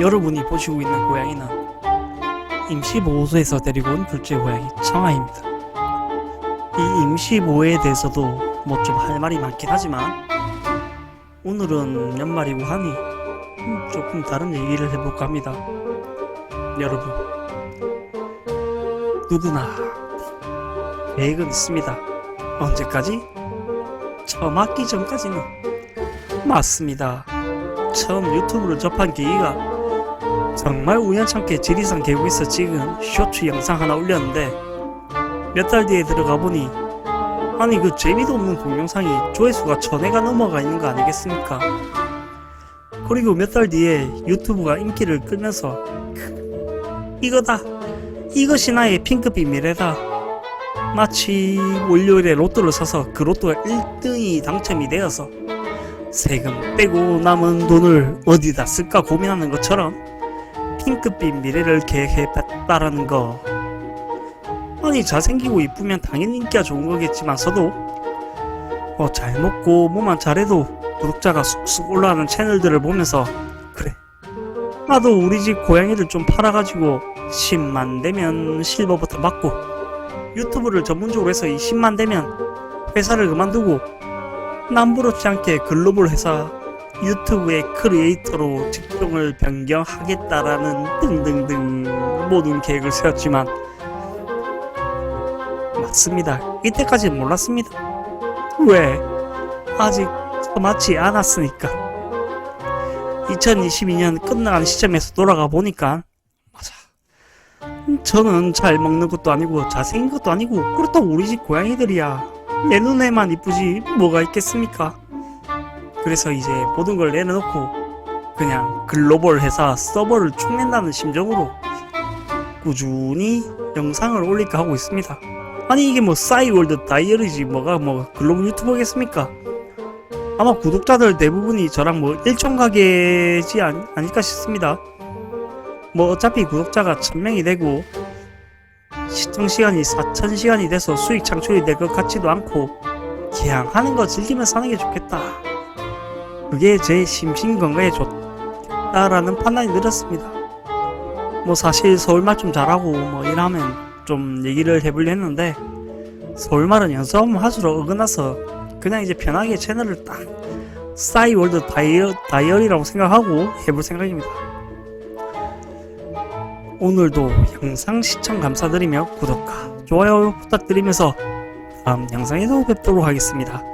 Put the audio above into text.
여러분이 보시고 있는 고양이는 임시 보호소에서 데리고 온 둘째 고양이 청아입니다. 이 임시 보호에 대해서도 뭐 좀 할 말이 많긴 하지만 오늘은 연말이고 하니 음, 조금 다른 얘기를 해볼까 합니다. 여러분 누구나 계획은 있습니다. 언제까지? 처음 학기 전까지는 맞습니다. 처음 유튜브를 접한 계기가 정말 우연찮게 지리산 계곡에서 찍은 쇼츠 영상 하나 올렸는데 몇 달 뒤에 들어가 보니 아니 그 재미도 없는 동영상이 조회수가 천회가 넘어가 있는 거 아니겠습니까? 그리고 몇 달 뒤에 유튜브가 인기를 끌면서 이거다 이것이 나의 핑크빛 미래다 마치 월요일에 로또를 사서 그 로또가 1등이 당첨이 되어서 세금 빼고 남은 돈을 어디다 쓸까 고민하는 것처럼 핑크빛 미래를 계획해봤다라는 거. 아니 잘생기고 이쁘면 당연히 인기가 좋은 거겠지만서도 뭐 잘 먹고 뭐만 잘해도 구독자가 쑥쑥 올라가는 채널들을 보면서 그래 나도 우리 집 고양이를 좀 팔아가지고 10만 되면 실버부터 받고 유튜브를 전문적으로 해서 20만 되면 회사를 그만두고 남부럽지 않게 글로벌 회사 유튜브의 크리에이터로 직종을 변경하겠다라는 등등등 모든 계획을 세웠지만 맞습니다. 이때까지는 몰랐습니다. 왜? 아직 처맞지 않았으니까. 2022년 끝나가는 시점에서 돌아가 보니까 맞아. 저는 잘 먹는 것도 아니고 잘생긴 것도 아니고 그렇다고 우리 집 고양이들이야 내 눈에만 이쁘지 뭐가 있겠습니까? 그래서 이제 모든 걸 내려놓고 그냥 글로벌 회사 서버를 축낸다는 심정으로 꾸준히 영상을 올릴까 하고 있습니다. 아니 이게 뭐 싸이월드 다이어리지 뭐가 뭐 글로벌 유튜버겠습니까? 아마 구독자들 대부분이 저랑 뭐 일총가게지 아니, 아닐까 싶습니다. 뭐 어차피 구독자가 1000명이 되고 시청 시간이 4000시간이 돼서 수익 창출이 될 것 같지도 않고 그냥 하는 거 즐기면서 하는 게 좋겠다. 그게 제 심신 건강에 좋다라는 판단이 들었습니다. 뭐 사실 서울말 좀 잘하고 뭐 이러면 좀 얘기를 해보려 했는데 서울말은 연습하면 할수록 어긋나서 그냥 이제 편하게 채널을 딱 싸이월드 다이어, 다이어리라고 생각하고 해볼 생각입니다. 오늘도 영상 시청 감사드리며 구독과 좋아요 부탁드리면서 다음 영상에도 뵙도록 하겠습니다.